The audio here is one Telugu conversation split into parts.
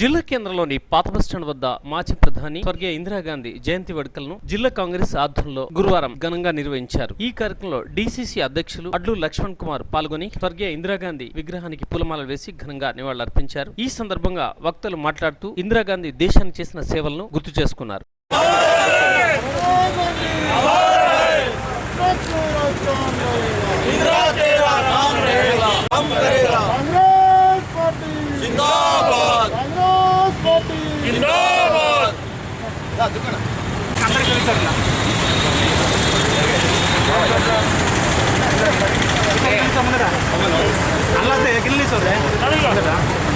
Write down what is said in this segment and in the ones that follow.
జిల్లా కేంద్రంలోని పాత బస్ స్టాండ్ వద్ద మాజీ ప్రధాని స్వర్గీయ ఇందిరాగాంధీ జయంతి వేడుకలను జిల్లా కాంగ్రెస్ ఆధ్వర్యంలో గురువారం ఘనంగా నిర్వహించారు. ఈ కార్యక్రమంలో డీసీసీ అధ్యక్షులు అడ్లు లక్ష్మణ్ కుమార్ పాల్గొని స్వర్గీయ ఇందిరాగాంధీ విగ్రహానికి పూలమాల వేసి ఘనంగా నివాళులర్పించారు. ఈ సందర్భంగా వక్తలు మాట్లాడుతూ ఇందిరాగాంధీ దేశానికి చేసిన సేవలను గుర్తు చేసుకున్నారు. ఇందిరా जिंदाबाद कांग्रेस पार्टी जिंदाबाद इंदिरा गांधी इंदिरा गांधी जब तक सूरज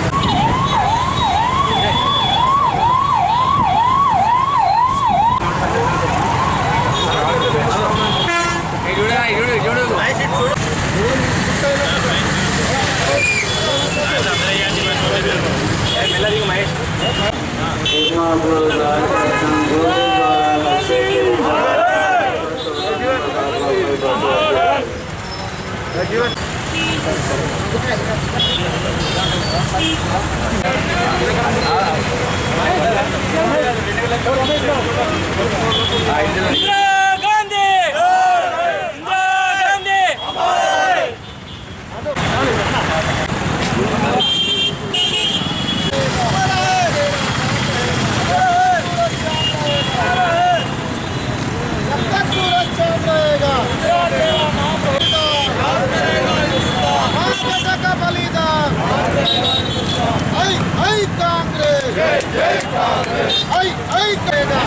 चांद रहेगा Balidan I I Congress I I కరేగా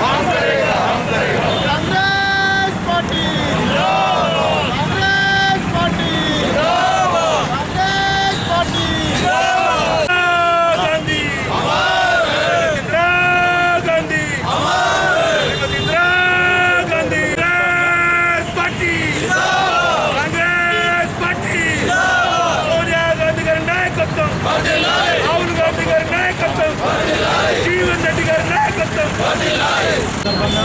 సందర్భంగా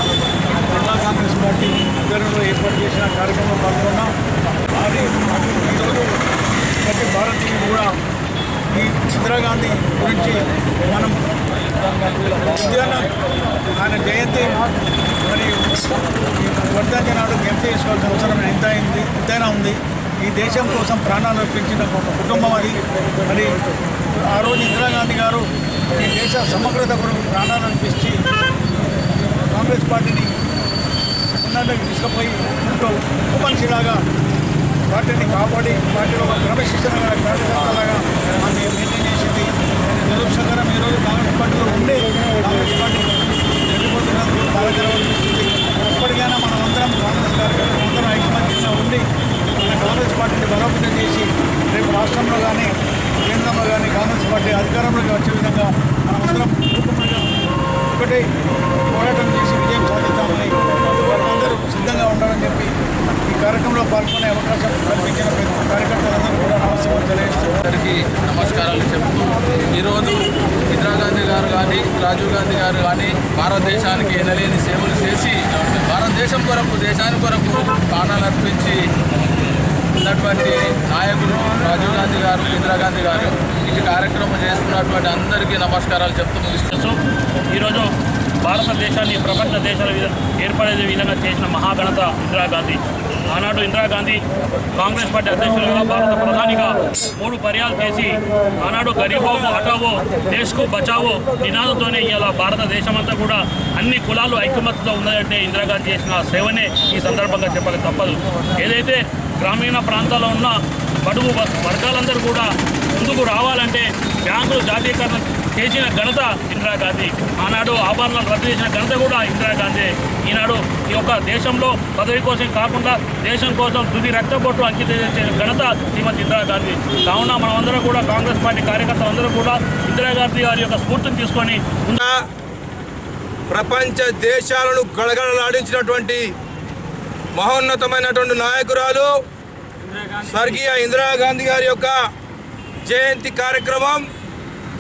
జిల్లా కాంగ్రెస్ పార్టీ ఆధ్వర్యంలో ఏర్పాటు చేసిన కార్యక్రమంలో పాల్గొన్నాం మరి ఈరోజు ప్రతి భారతీయులు కూడా ఈ ఇందిరాగాంధీ గురించి మనం ఉద్యాన ఆయన జయంతి మరి వర్ధంతి నాడు జ్ఞప్తి చేసుకోవాల్సిన అవసరం ఎంత అయింది ఎంతైనా ఉంది. ఈ దేశం కోసం ప్రాణాలు అర్పించిన ఒక కుటుంబం అది. మరి ఆ రోజు ఇందిరాగాంధీ గారు ఈ దేశ సమగ్రత కొరకు ప్రాణాలు అర్పించి కాంగ్రెస్ పార్టీని ఉన్నతకి తీసుకుపోయి ఇంట్లో ఒక మనిషిలాగా పార్టీని కాపాడి పార్టీలో ఒక క్రమశిక్షణ కార్యకర్తలాగా ఆమె మెయింటైన్ చేసింది. దురదృష్టకరం ఈరోజు కాంగ్రెస్ పార్టీలో ఉండే కాంగ్రెస్ పార్టీ వెళ్ళిపోతున్నందుకు బాధాకరం అనిపిస్తుంది. ఇప్పటికైనా మనం అందరం కాంగ్రెస్ కార్యకర్తలు అందరం ఐకమత్యంగా ఉండి మన కాంగ్రెస్ పార్టీని బలోపేతం చేసి రేపు రాష్ట్రంలో కానీ కేంద్రంలో కానీ కాంగ్రెస్ పార్టీ అధికారంలోకి వచ్చే విధంగా మనం అందరం ఒకటే పోరాటం సిద్ధంగా ఉండాలని చెప్పి ఈ కార్యక్రమంలో పాల్గొనే అవకాశం కల్పించిన ప్రతి కార్యకర్తలందరూ కూడా నమస్కారం తెలియజేస్తున్నారు. అందరికీ నమస్కారాలు చెప్తూ ఈరోజు ఇందిరాగాంధీ గారు కానీ రాజీవ్ గాంధీ గారు కానీ భారతదేశానికి ఎనలేని సేవలు చేసి భారతదేశం కొరకు దేశాని కొరకు ప్రాణాలు అర్పించి ఉన్నటువంటి నాయకులు రాజీవ్ గాంధీ గారు ఇందిరాగాంధీ గారు ఇటు కార్యక్రమం చేస్తున్నటువంటి అందరికీ నమస్కారాలు చెప్తూ ముగిస్తున్నాను తెలుసు ఈరోజు భారతదేశాన్ని ప్రపంచ దేశాల ఏర్పడే విధంగా చేసిన మహాఘనత ఇందిరాగాంధీ ఆనాడు ఇందిరాగాంధీ కాంగ్రెస్ పార్టీ అధ్యక్షులుగా భారత ప్రధానిగా మూడు పర్యాలు చేసి ఆనాడు గరీబోకు హటావో దేశ్కు బచావో నినాదంతోనే ఇవాళ భారతదేశమంతా కూడా అన్ని కులాలు ఐకమత్యతో ఉన్నాయంటే ఇందిరాగాంధీ చేసిన సేవనే ఈ సందర్భంగా చెప్పాలి తప్పదు. ఏదైతే గ్రామీణ ప్రాంతాల్లో ఉన్న బడుగు వర్గాలందరూ కూడా ముందుకు రావాలంటే బ్యాంకులు జాతీయకరణ చేసిన ఘనత ఇందిరాగాంధీ. ఆనాడు ఆభరణాలు రద్దు చేసిన ఘనత కూడా ఇందిరాగాంధీ. ఈనాడు ఈ యొక్క దేశంలో పదవి కోసం కాకుండా దేశం కోసం తుది రక్తపోట్లు అంకితం చేసిన ఘనత శ్రీమతి ఇందిరాగాంధీ. కావున మనమందరం కూడా కాంగ్రెస్ పార్టీ కార్యకర్తలందరూ కూడా ఇందిరాగాంధీ గారి యొక్క స్ఫూర్తిని తీసుకొని ప్రపంచ దేశాలను గడగడలాడించినటువంటి మహోన్నతమైనటువంటి నాయకురాలు స్వర్గీయ ఇందిరాగాంధీ గారి యొక్క జయంతి కార్యక్రమం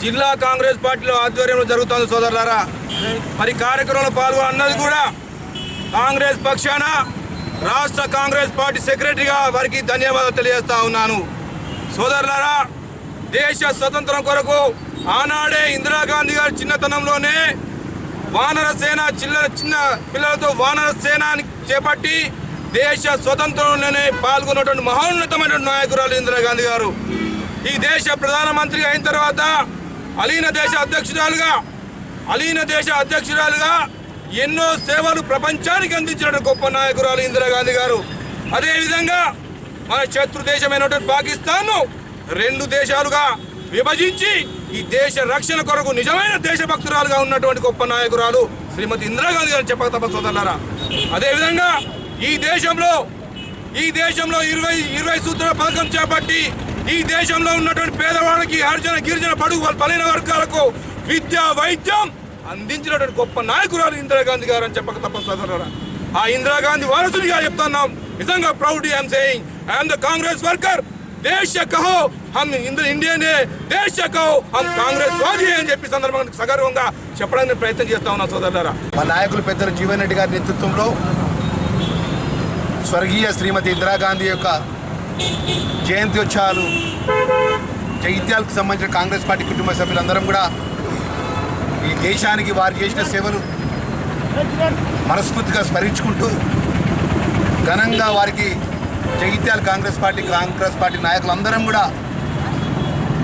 జిల్లా కాంగ్రెస్ పార్టీలో ఆధ్వర్యంలో జరుగుతోంది సోదరులారా. మరి కార్యక్రమంలో పాల్గొన్నది కూడా కాంగ్రెస్ పక్షాన రాష్ట్ర కాంగ్రెస్ పార్టీ సెక్రటరీగా వారికి ధన్యవాదాలు తెలియజేస్తా ఉన్నాను. సోదరులారా దేశ స్వతంత్రం కొరకు ఆనాడే ఇందిరాగాంధీ గారి చిన్నతనంలోనే వానర సేన చిన్న చిన్న పిల్లలతో వానర సేనాన్ని చేపట్టి దేశ స్వతంత్రంలోనే పాల్గొన్నటువంటి మహోన్నతమైన నాయకురాలు ఇందిరాగాంధీ గారు. ఈ దేశ ప్రధానమంత్రి అయిన తర్వాత అలీన దేశ అధ్యక్షురాలుగా అలీన దేశ అధ్యక్షురాలుగా ఎన్నో సేవలు ప్రపంచానికి అందించిన గొప్ప నాయకురాలు ఇందిరాగాంధీ గారు. అదేవిధంగా మన శత్రు దేశమైనటువంటి పాకిస్తాన్ను రెండు దేశాలుగా విభజించి ఈ దేశ రక్షణ కొరకు నిజమైన దేశభక్తురాలుగా ఉన్నటువంటి గొప్ప నాయకురాలు శ్రీమతి ఇందిరాగాంధీ గారు చెప్పక తప్ప సోదరులారా. అదేవిధంగా ఈ దేశంలో ఈ దేశంలో ఇరవై ఇరవై సూత్రాల పథకం చేపట్టి ఈ దేశంలో ఉన్నటువంటి పేదవాళ్ళకి హరిజన గిరిజన పడుగు బలైన వర్గాలకు విద్య వైద్యం అందించినటువంటి గొప్ప నాయకురాలు ఇందిరాగాంధీ గారు అని చెప్పక తప్ప సోదరులారా. ఆ ఇందిరాగాంధీ వారసుడిగా చెప్తున్నాం. నిజంగా proud I'm saying I'm the Congress worker దేశ కహో హమ్ ఇంద్ర ఇండియన్ దేశ కహో హమ్ కాంగ్రెస్ స్వాధి అని చెప్పి సందర్భంగా సగర్వంగా చెప్పడానికి ప్రయత్నం చేస్తా ఉన్నా సోదరులారా. మా నాయకులు పెద్దలు జీవన్ రెడ్డి గారి నేతృత్వంలో స్వర్గీయ శ్రీమతి ఇందిరాగాంధీ యొక్క జయంత్యోత్సవాలు జైత్యాలకు సంబంధించిన కాంగ్రెస్ పార్టీ కుటుంబ సభ్యులందరం కూడా ఈ దేశానికి వారు చేసిన సేవలు మనస్ఫూర్తిగా స్మరించుకుంటూ ఘనంగా వారికి Jagtial Congress party Congress party నాయకులందరం కూడా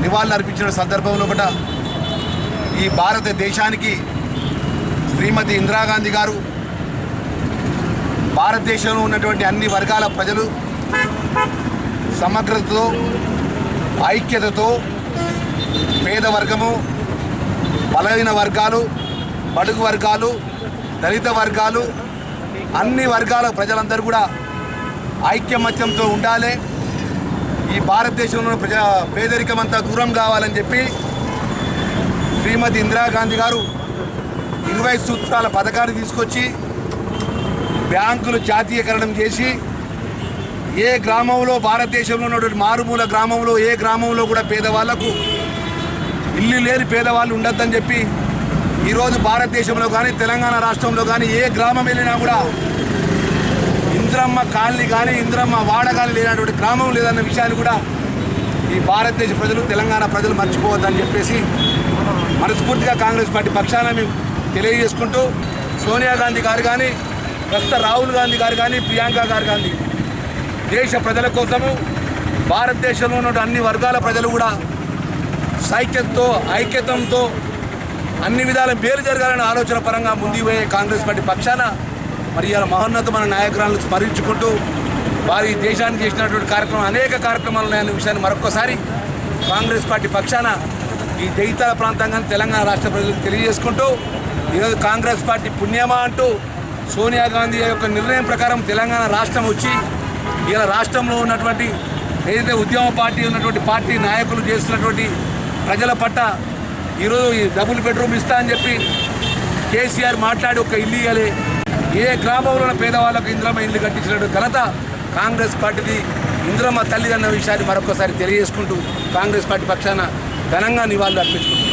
నివాళులు అర్పించిన సందర్భంలో కూడా ఈ భారతదేశానికి శ్రీమతి ఇందిరాగాంధీ గారు భారతదేశంలో ఉన్నటువంటి అన్ని వర్గాల ప్రజలు సమగ్రతతో ఐక్యతతో పేద వర్గము బలహీన వర్గాలు బడుగు వర్గాలు దళిత వర్గాలు అన్ని వర్గాల ప్రజలందరూ కూడా ఐక్యమత్యంతో ఉండాలి. ఈ భారతదేశంలో ప్రజా పేదరికం అంతా దూరం కావాలని చెప్పి శ్రీమతి ఇందిరాగాంధీ గారు ఇరవై సూత్రాల పథకాన్ని తీసుకొచ్చి బ్యాంకులు జాతీయకరణం చేసి ఏ గ్రామంలో భారతదేశంలో ఉన్నటువంటి మారుమూల గ్రామంలో ఏ గ్రామంలో కూడా పేదవాళ్ళకు ఇల్లు లేని పేదవాళ్ళు ఉండొద్దని చెప్పి ఈరోజు భారతదేశంలో కానీ తెలంగాణ రాష్ట్రంలో కానీ ఏ గ్రామం వెళ్ళినా కూడా ఇంద్రమ్మ కాలనీ కానీ ఇంద్రమ్మ వాడ కానీ లేనటువంటి గ్రామం లేదన్న విషయాన్ని కూడా ఈ భారతదేశ ప్రజలు తెలంగాణ ప్రజలు మర్చిపోవద్దని చెప్పేసి మనస్ఫూర్తిగా కాంగ్రెస్ పార్టీ పక్షాన మేము తెలియజేసుకుంటూ సోనియా గాంధీ గారు కానీ ప్రస్తుత రాహుల్ గాంధీ గారు కానీ ప్రియాంక గారు కానీ దేశ ప్రజల కోసము భారతదేశంలో ఉన్న అన్ని వర్గాల ప్రజలు కూడా సైక్యతతో ఐక్యతంతో అన్ని విధాల మేలు జరగాలనే ఆలోచన పరంగా ముందుకు పోయే కాంగ్రెస్ పార్టీ పక్షాన మరి ఇలా మహోన్నతమైన నాయకురాలను స్మరించుకుంటూ వారి దేశానికి చేసినటువంటి కార్యక్రమం అనేక కార్యక్రమాలు ఉన్నాయన్న విషయాన్ని మరొకసారి కాంగ్రెస్ పార్టీ పక్షాన ఈ జగిత్యాల ప్రాంతంగా తెలంగాణ రాష్ట్ర ప్రజలకు తెలియజేసుకుంటూ ఈరోజు కాంగ్రెస్ పార్టీ పుణ్యమా అంటూ సోనియా గాంధీ యొక్క నిర్ణయం ప్రకారం తెలంగాణ రాష్ట్రం వచ్చి ఇలా రాష్ట్రంలో ఉన్నటువంటి ఏదైతే ఉద్యమ పార్టీ ఉన్నటువంటి పార్టీ నాయకులు చేస్తున్నటువంటి ప్రజల పట్ల ఈరోజు ఈ డబుల్ బెడ్రూమ్ ఇస్తా అని చెప్పి కేసీఆర్ మాట్లాడి ఒక ఇల్లు ఇవ్వాలి ఏ గ్రామంలో ఉన్న పేదవాళ్ళకు ఇంద్రమ్మ ఇల్లు కట్టించినటువంటి ఘనత కాంగ్రెస్ పార్టీది ఇంద్రమ్మ తల్లి అన్న విషయాన్ని మరొకసారి తెలియజేసుకుంటూ కాంగ్రెస్ పార్టీ పక్షాన ఘనంగా నివాళులు అర్పించుకుంటున్నాం.